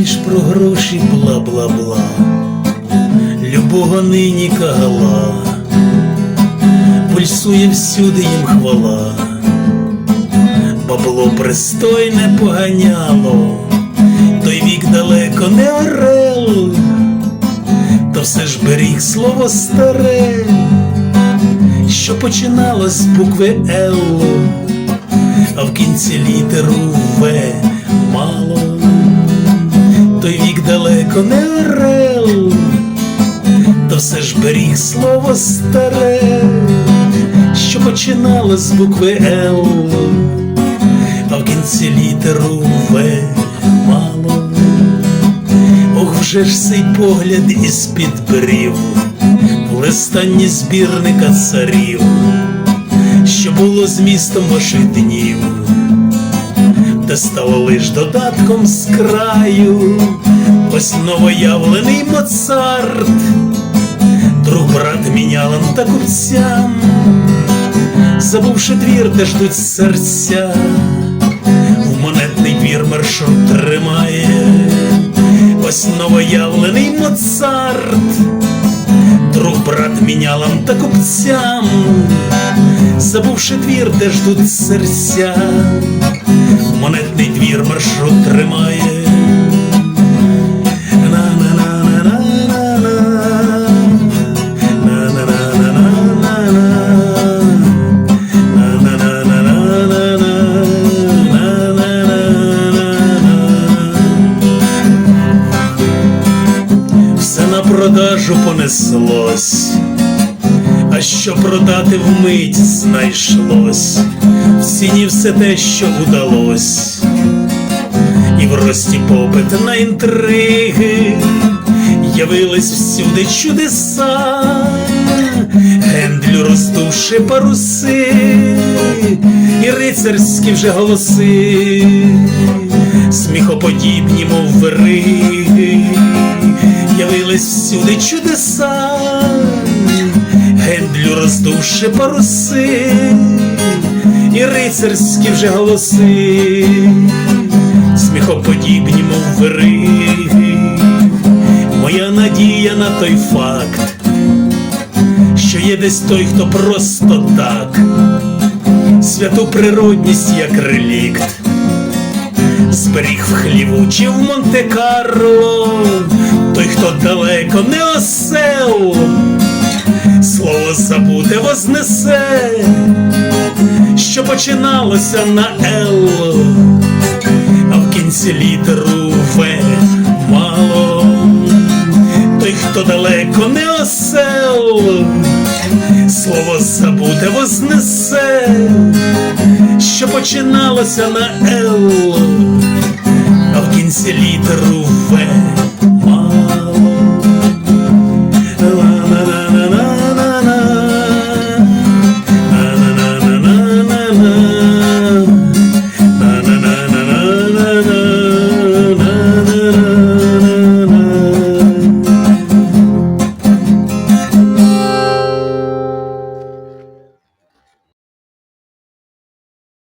лиш про гроші бла бла бла, любого нині кагала, пульсує всюди їм хвала, бабло пристойне поганяло, той вік далеко не орел, то все ж беріг слово старе, що починалось з букви Л, а в кінці літеру В. орел то все ж беріг слово старе, що починало з букви Л, а в кінці літеру В мало. Ох, вже ж цей погляд із-під брів, в листанні збірника царів, що було змістом ваших днів, де стало лиш додатком з краю, ось новоявлений Моцарт. Друг брат мінялам та купцям, забувши двір, де ждуть серця, в монетний двір маршрут тримає, ось новоявлений Моцарт, друг брат мінялам та купцям, забувши двір, де ждуть серця, в монетний двір маршрут тримає. Продажу понеслось, а що продати вмить знайшлось, в ціні все те, що удалось, і в рості попит на інтриги явились всюди чудеса, гендлю роздувши паруси, і рицарські вже голоси, сміхоподібні, мов вириги, явились всюди чудеса, гендлю роздувши паруси, і рицарські вже голоси, сміхоподібні, мов вириги моя надія на той факт, що є десь той, хто просто так, святу природність як релікт, зберіг в хліву чи в Монте-Карло, далеко не осел, слово забуте вознесе, що починалося на Л, а в кінці літеру В мало. Той, хто далеко не осел, слово забуте вознесе, що починалося на Л, а в кінці літеру В